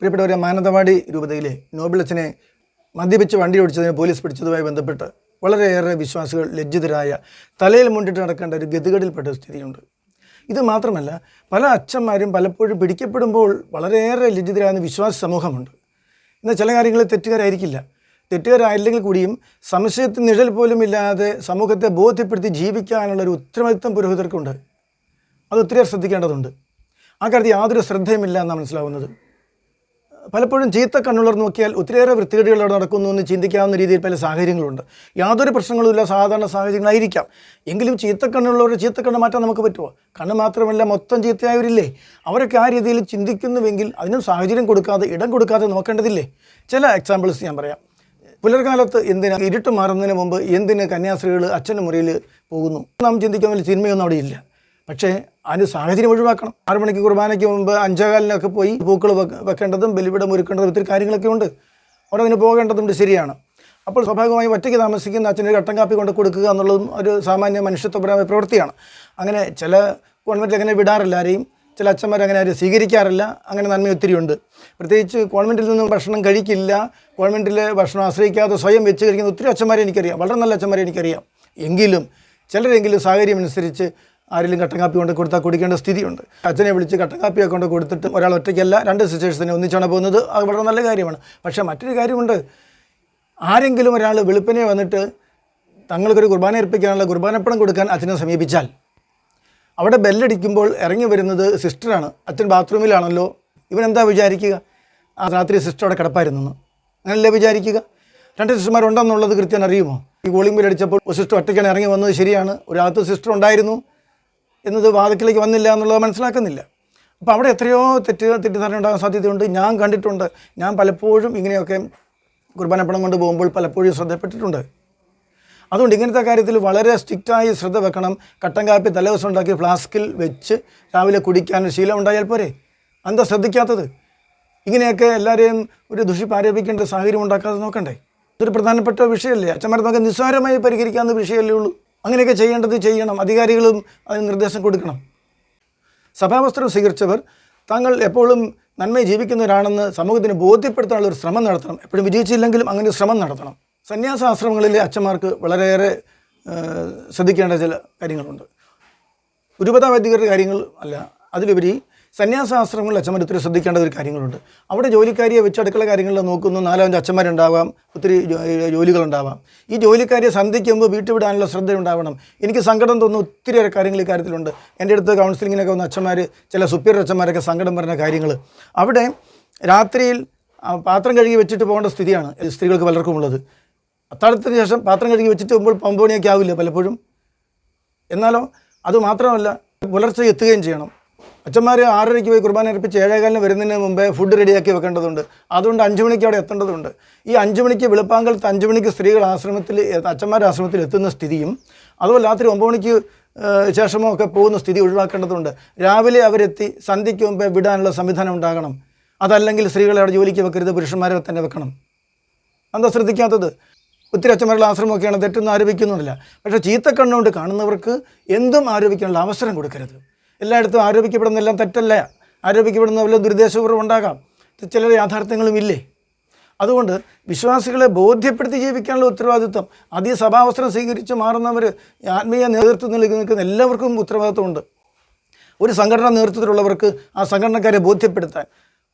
പ്രിയപ്പെട്ടവരെ മാനന്തവാടി രൂപതയിലെ നോബിളച്ചനെ മദ്യപിച്ച് വണ്ടി ഓടിച്ചതിന് പോലീസ് പിടിച്ചതുമായി ബന്ധപ്പെട്ട് വളരെയേറെ വിശ്വാസികൾ ലജ്ജിതരായ തലയിൽ മുണ്ടിട്ട് നടക്കേണ്ട ഒരു ഗതികേടിൽപ്പെട്ട സ്ഥിതിയുണ്ട്. ഇത് മാത്രമല്ല പല അച്ഛന്മാരും പലപ്പോഴും പിടിക്കപ്പെടുമ്പോൾ വളരെയേറെ ലജ്ജിതരായ വിശ്വാസ സമൂഹമുണ്ട്. എന്നാൽ ചില കാര്യങ്ങളിൽ തെറ്റുകാരായിരിക്കില്ല. തെറ്റുകാരായില്ലെങ്കിൽ കൂടിയും സംശയത്തിന് നിഴൽ പോലും ഇല്ലാതെ സമൂഹത്തെ ബോധ്യപ്പെടുത്തി ജീവിക്കാനുള്ള ഒരു ഉത്തരവാദിത്വം പുരോഹിതർക്കുണ്ട്. അത് ഒത്തിരി ശ്രദ്ധിക്കേണ്ടതുണ്ട്. ആ കാര്യത്തിൽ യാതൊരു ശ്രദ്ധയുമില്ല എന്നാണ് മനസ്സിലാവുന്നത്. പലപ്പോഴും ചീത്ത കണ്ണുള്ളർ നോക്കിയാൽ ഒത്തിരിയേറെ വൃത്തികേടുകൾ അവിടെ നടക്കുന്നു എന്ന് ചിന്തിക്കാവുന്ന രീതിയിൽ പല സാഹചര്യങ്ങളുണ്ട്. യാതൊരു പ്രശ്നങ്ങളുമില്ല. സാധാരണ സാഹചര്യങ്ങളായിരിക്കാം. എങ്കിലും ചീത്ത കണ്ണുള്ളവരുടെ ചീത്ത കണ്ണ് മാറ്റാൻ നമുക്ക് പറ്റുമോ? കണ്ണ് മാത്രമല്ല മൊത്തം ചീത്തയായവരില്ലേ? അവരൊക്കെ ആ രീതിയിൽ ചിന്തിക്കുന്നുവെങ്കിൽ അതിനും സാഹചര്യം കൊടുക്കാതെ ഇടം കൊടുക്കാതെ നോക്കേണ്ടതില്ലേ? ചില എക്സാമ്പിൾസ് ഞാൻ പറയാം. പുലർകാലത്ത് എന്തിനാ ഇരുട്ട് മാറുന്നതിന് മുമ്പ് എന്തിന് കന്യാസ്ത്രീകൾ അച്ഛന്റെ മുറിയിൽ പോകുന്നു? നാം ചിന്തിക്കുന്ന പോലെ സിനിമയൊന്നും അവിടെ ഇല്ല. പക്ഷേ അതിന് സാഹചര്യം ഒഴിവാക്കണം. ആറ് മണിക്ക് കുർബാനയ്ക്ക് മുമ്പ് അഞ്ചേകാലിനൊക്കെ പോയി പൂക്കൾ വെക്ക- വെക്കേണ്ടതും ബലിപിടം ഒരുക്കേണ്ടതും ഒത്തിരി കാര്യങ്ങളൊക്കെ ഉണ്ട്. അവിടെ അങ്ങനെ പോകേണ്ടതുണ്ട് ശരിയാണ്. അപ്പോൾ സ്വാഭാവികമായി ഒറ്റയ്ക്ക് താമസിക്കുന്ന അച്ഛന് കട്ടൻ കാപ്പി കൊണ്ട് കൊടുക്കുക എന്നുള്ളതും ഒരു സാമാന്യ മനുഷ്യത്വപരമായ പ്രവൃത്തിയാണ്. അങ്ങനെ ചില കോൺവെന്റ് അങ്ങനെ വിടാറില്ല. ആരെയും ചില അച്ഛന്മാർ അങ്ങനെ ആരും സ്വീകരിക്കാറില്ല. അങ്ങനെ നന്മ ഒത്തിരിയുണ്ട് പ്രത്യേകിച്ച് കോൺവെന്റിൽ നിന്നും ഭക്ഷണം കഴിക്കില്ല. കോൺവെന്റിൽ ഭക്ഷണം ആശ്രയിക്കാതെ സ്വയം വെച്ച് കഴിക്കുന്ന ഒത്തിരി അച്ഛന്മാരെ എനിക്കറിയാം. വളരെ നല്ല അച്ഛന്മാരെ എനിക്കറിയാം. എങ്കിലും ചിലരെങ്കിലും സാഹചര്യം അനുസരിച്ച് ആരെങ്കിലും കട്ടൻ കാപ്പി കൊണ്ട് കൊടുത്താൽ കുടിക്കേണ്ട സ്ഥിതിയുണ്ട്. അച്ഛനെ വിളിച്ച് കട്ടൻ കാപ്പിയൊക്കെ കൊണ്ട് കൊടുത്തിട്ട് ഒരാൾ ഒറ്റയ്ക്കല്ല രണ്ട് സിസ്റ്റേഴ്സിനെ ഒന്നിച്ചാണ് പോകുന്നത്. അത് വളരെ നല്ല കാര്യമാണ്. പക്ഷേ മറ്റൊരു കാര്യമുണ്ട്. ആരെങ്കിലും ഒരാൾ വെളുപ്പിനെ വന്നിട്ട് തങ്ങൾക്കൊരു കുർബാന അർപ്പിക്കാനുള്ള കുർബാനപ്പണം കൊടുക്കാൻ അച്ഛനെ സമീപിച്ചാൽ അവിടെ ബെല്ലടിക്കുമ്പോൾ ഇറങ്ങി വരുന്നത് സിസ്റ്ററാണ്. അച്ഛൻ ബാത്റൂമിലാണല്ലോ. ഇവനെന്താ വിചാരിക്കുക? ആ രാത്രി സിസ്റ്റർ അവിടെ കിടപ്പായിരുന്നു അങ്ങനല്ലേ വിചാരിക്കുക? രണ്ട് സിസ്റ്റർമാരുണ്ടെന്നുള്ളത് കൃത്യം അറിയുമോ? ഈ കോളിംഗ് ബിൽ ഒരു സിസ്റ്റർ ഒറ്റയ്ക്കാണ് ഇറങ്ങി വന്നത് ശരിയാണ്. ഒരാളത്ത് സിസ്റ്റർ ഉണ്ടായിരുന്നു. എന്നത് വാദത്തിലേക്ക് വന്നില്ല എന്നുള്ളത് മനസ്സിലാക്കുന്നില്ല. അപ്പോൾ അവിടെ എത്രയോ തെറ്റ് തെറ്റിദ്ധാരണ ഉണ്ടാകാൻ സാധ്യതയുണ്ട്. ഞാൻ കണ്ടിട്ടുണ്ട്. ഞാൻ പലപ്പോഴും ഇങ്ങനെയൊക്കെ കുർബാനപ്പണം കൊണ്ട് പോകുമ്പോൾ പലപ്പോഴും ശ്രദ്ധപ്പെട്ടിട്ടുണ്ട്. അതുകൊണ്ട് ഇങ്ങനത്തെ കാര്യത്തിൽ വളരെ സ്ട്രിക്റ്റായി ശ്രദ്ധ വെക്കണം. കട്ടൻ കാപ്പി തലേദിവസം ഉണ്ടാക്കി ഫ്ലാസ്കിൽ വെച്ച് രാവിലെ കുടിക്കാൻ ശീലം ഉണ്ടായാൽ പോരെ? എന്താ ശ്രദ്ധിക്കാത്തത്? ഇങ്ങനെയൊക്കെ എല്ലാവരെയും ഒരു ദുഷിപ്പാരോപിക്കേണ്ട സാഹചര്യം ഉണ്ടാക്കാതെ നോക്കണ്ടേ? ഇതൊരു പ്രധാനപ്പെട്ട വിഷയമല്ലേ? നമുക്ക് നിസ്സാരമായി പരിഹരിക്കാവുന്ന വിഷയമല്ലേ ഉള്ളൂ. അങ്ങനെയൊക്കെ ചെയ്യേണ്ടത് ചെയ്യണം. അധികാരികളും അതിന് നിർദ്ദേശം കൊടുക്കണം. സഭാവസ്ത്രം സ്വീകരിച്ചവർ താങ്കൾ എപ്പോഴും നന്മയെ ജീവിക്കുന്നവരാണെന്ന് സമൂഹത്തിന് ബോധ്യപ്പെടുത്താനുള്ള ഒരു ശ്രമം നടത്തണം. എപ്പോഴും വിജയിച്ചില്ലെങ്കിലും അങ്ങനെ ശ്രമം നടത്തണം. സന്യാസാശ്രമങ്ങളിലെ അച്ഛന്മാർക്ക് വളരെയേറെ ശ്രദ്ധിക്കേണ്ട ചില കാര്യങ്ങളുണ്ട്. ഗുരുപതാവൈദികരുടെ കാര്യങ്ങൾ അല്ല. അതിലുപരി സന്യാസാശ്രമങ്ങളിൽ അച്ഛന്മാർ ഒത്തിരി ശ്രദ്ധിക്കേണ്ട ഒരു കാര്യങ്ങളുണ്ട്. അവിടെ ജോലിക്കാരിയെ വെച്ച് അടുക്കള കാര്യങ്ങളിൽ നോക്കുന്നു. നാലോ അഞ്ച് അച്ഛന്മാരുണ്ടാവാം. ഒത്തിരി ജോലികളുണ്ടാവാം. ഈ ജോലിക്കാരിയെ സന്ധ്യയ്ക്ക് മുമ്പ് വീട്ടിൽ വിടാനുള്ള ശ്രദ്ധ ഉണ്ടാവണം. എനിക്ക് സങ്കടം തോന്നുന്ന ഒത്തിരിയേറെ കാര്യങ്ങൾ ഈ കാര്യത്തിലുണ്ട്. എന്റെ അടുത്ത് കൗൺസിലിങ്ങിനൊക്കെ വന്ന അച്ഛന്മാർ ചില സുപ്പീരിയർ അച്ഛന്മാരൊക്കെ സങ്കടം പറഞ്ഞ കാര്യങ്ങൾ അവിടെ രാത്രിയിൽ പാത്രം കഴുകി വെച്ചിട്ട് പോകേണ്ട സ്ഥിതിയാണ് സ്ത്രീകൾക്ക് പലർക്കും ഉള്ളത്. അത്താഴത്തിന് ശേഷം പാത്രം കഴുകി വെച്ചിട്ട് പോകുമ്പോൾ പമ്പോണിയൊക്കെ ആവില്ല പലപ്പോഴും. എന്നാലോ അത് മാത്രമല്ല പുലർച്ചെ എത്തുകയും ചെയ്യണം. അച്ഛന്മാർ ആറരയ്ക്ക് പോയി കുർബാന അർപ്പിച്ച് ഏഴേകാലിന് വരുന്നതിന് മുമ്പേ ഫുഡ് റെഡിയാക്കി വെക്കേണ്ടതുണ്ട്. അതുകൊണ്ട് അഞ്ച് മണിക്ക് അവിടെ എത്തേണ്ടതുണ്ട്. ഈ അഞ്ച് മണിക്ക് വെളുപ്പാങ്കലത്ത് അഞ്ച് മണിക്ക് സ്ത്രീകൾ ആശ്രമത്തിൽ അച്ഛന്മാർ ആശ്രമത്തിൽ എത്തുന്ന സ്ഥിതിയും അതുപോലെ രാത്രി ഒമ്പത് മണിക്ക് ശേഷമോ ഒക്കെ പോകുന്ന സ്ഥിതി ഒഴിവാക്കേണ്ടതുണ്ട്. രാവിലെ അവരെത്തി സന്ധ്യയ്ക്ക് മുമ്പേ വിടാനുള്ള സംവിധാനം ഉണ്ടാകണം. അതല്ലെങ്കിൽ സ്ത്രീകളെ അവിടെ ജോലിക്ക് വെക്കരുത് പുരുഷന്മാരെ തന്നെ വെക്കണം. എന്താ ശ്രദ്ധിക്കാത്തത്? ഒത്തിരി അച്ഛന്മാരുടെ ആശ്രമമൊക്കെയാണ് തെറ്റൊന്നും ആരോപിക്കുന്നുണ്ടല്ല. പക്ഷേ ചീത്തക്കണ്ണുകൊണ്ട് കാണുന്നവർക്ക് എന്തും ആരോപിക്കാനുള്ള അവസരം കൊടുക്കരുത്. എല്ലായിടത്തും ആരോപിക്കപ്പെടുന്നതെല്ലാം തെറ്റല്ല. ആരോപിക്കപ്പെടുന്ന വല്ല ദുരുദ്ദേശപൂർവം ഉണ്ടാകാം. ചില യാഥാർത്ഥ്യങ്ങളും ഇല്ലേ? അതുകൊണ്ട് വിശ്വാസികളെ ബോധ്യപ്പെടുത്തി ജീവിക്കാനുള്ള ഉത്തരവാദിത്വം അതീ സഭാവസ്ത്രം സ്വീകരിച്ച് മാറുന്നവർ ആത്മീയ നേതൃത്വം നൽകി നിൽക്കുന്ന എല്ലാവർക്കും ഉത്തരവാദിത്വമുണ്ട്. ഒരു സംഘടനാ നേതൃത്വത്തിലുള്ളവർക്ക് ആ സംഘടനക്കാരെ ബോധ്യപ്പെടുത്താൻ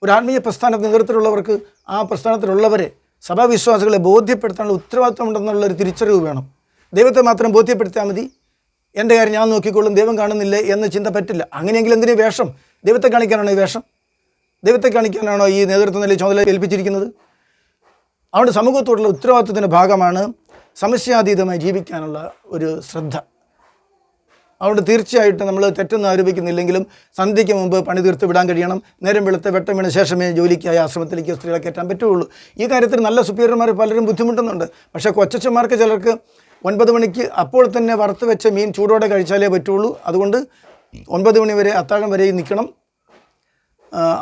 ഒരു ആത്മീയ പ്രസ്ഥാന നേതൃത്വത്തിലുള്ളവർക്ക് ആ പ്രസ്ഥാനത്തിലുള്ളവരെ സഭാവിശ്വാസികളെ ബോധ്യപ്പെടുത്താനുള്ള ഉത്തരവാദിത്വം ഉണ്ടെന്നുള്ള ഒരു തിരിച്ചറിവ് വേണം. ദൈവത്തെ മാത്രം ബോധ്യപ്പെടുത്തിയാൽ മതി. എന്റെ കാര്യം ഞാൻ നോക്കിക്കൊള്ളും ദൈവം കാണുന്നില്ലേ എന്ന് ചിന്ത പറ്റില്ല. അങ്ങനെയെങ്കിൽ എന്തിനു വേഷം? ദൈവത്തെ കാണിക്കാനാണോ ഈ വേഷം? ദൈവത്തെ കാണിക്കാനാണോ ഈ നേതൃത്വ നിലയിൽ ചുമതല ഏൽപ്പിച്ചിരിക്കുന്നത്? അതുകൊണ്ട് സമൂഹത്തോടുള്ള ഉത്തരവാദിത്വത്തിന്റെ ഭാഗമാണ് സമസ്യാതീതമായി ജീവിക്കാനുള്ള ഒരു ശ്രദ്ധ. അതുകൊണ്ട് തീർച്ചയായിട്ടും നമ്മൾ തെറ്റൊന്നും ആരോപിക്കുന്നില്ലെങ്കിലും സന്ധ്യയ്ക്ക് മുമ്പ് പണി തീർത്ത് വിടാൻ കഴിയണം. നേരം വെളുത്ത് വെട്ടം വീണ ശേഷമേ ജോലിക്കായി ആശ്രമത്തിലേക്ക് സ്ത്രീകളെ കയറ്റാൻ പറ്റുള്ളൂ. ഈ കാര്യത്തിൽ നല്ല സുപ്പീരിയർമാർ പലരും ബുദ്ധിമുട്ടുന്നുണ്ട്. പക്ഷേ കൊച്ചച്ചന്മാർക്ക് ചിലർക്ക് ഒൻപത് മണിക്ക് അപ്പോൾ തന്നെ വറുത്ത് വെച്ച മീൻ ചൂടോടെ കഴിച്ചാലേ പറ്റുള്ളൂ. അതുകൊണ്ട് ഒൻപത് മണി വരെ അത്താഴം വരെ നിൽക്കണം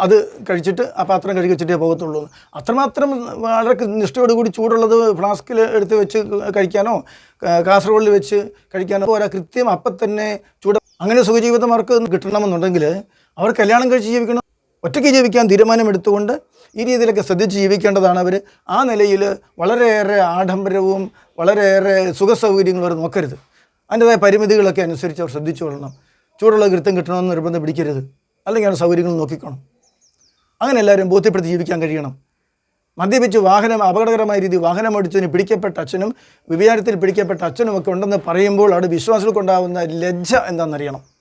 അത് കഴിച്ചിട്ട് ആ പാത്രം കഴുകി വെച്ചിട്ടേ പോകത്തുള്ളൂ. അത്രമാത്രം വളരെ നിഷ്ഠയോടുകൂടി ചൂടുള്ളത് ഫ്ലാസ്കിൽ എടുത്ത് വെച്ച് കഴിക്കാനോ കാസർഗോഡിൽ വെച്ച് കഴിക്കാനോ പോരാ. കൃത്യം അപ്പം തന്നെ ചൂട് അങ്ങനെ സുഖജീവിതം അവർക്ക് കിട്ടണമെന്നുണ്ടെങ്കിൽ അവർ കല്യാണം കഴിച്ച് ജീവിക്കണം. ഒറ്റയ്ക്ക് ജീവിക്കാൻ തീരുമാനമെടുത്തുകൊണ്ട് ഈ രീതിയിലൊക്കെ ശ്രദ്ധിച്ച് ജീവിക്കേണ്ടതാണ് അവർ ആ നിലയിൽ വളരെയേറെ ആഡംബരവും വളരെയേറെ സുഖസൗകര്യങ്ങളും അവർ നോക്കരുത്. അതിന്റെതായ പരിമിതികളൊക്കെ അനുസരിച്ച് അവർ ശ്രദ്ധിച്ചു കൊള്ളണം ചൂടുള്ള കൃത്യം കിട്ടണമെന്ന് നിർബന്ധം പിടിക്കരുത്. അല്ലെങ്കിൽ അവരുടെ സൗകര്യങ്ങൾ നോക്കിക്കണം. അങ്ങനെ എല്ലാവരും ബോധ്യപ്പെടുത്തി ജീവിക്കാൻ കഴിയണം. മദ്യപിച്ച് വാഹനം അപകടകരമായ രീതി വാഹനം ഓടിച്ചതിന് പിടിക്കപ്പെട്ട അച്ഛനും വിചാരത്തിൽ പിടിക്കപ്പെട്ട അച്ഛനും ഒക്കെ ഉണ്ടെന്ന് പറയുമ്പോൾ അവിടെ വിശ്വാസികൾക്കുണ്ടാകുന്ന ലജ്ജ എന്താണെന്നറിയണം.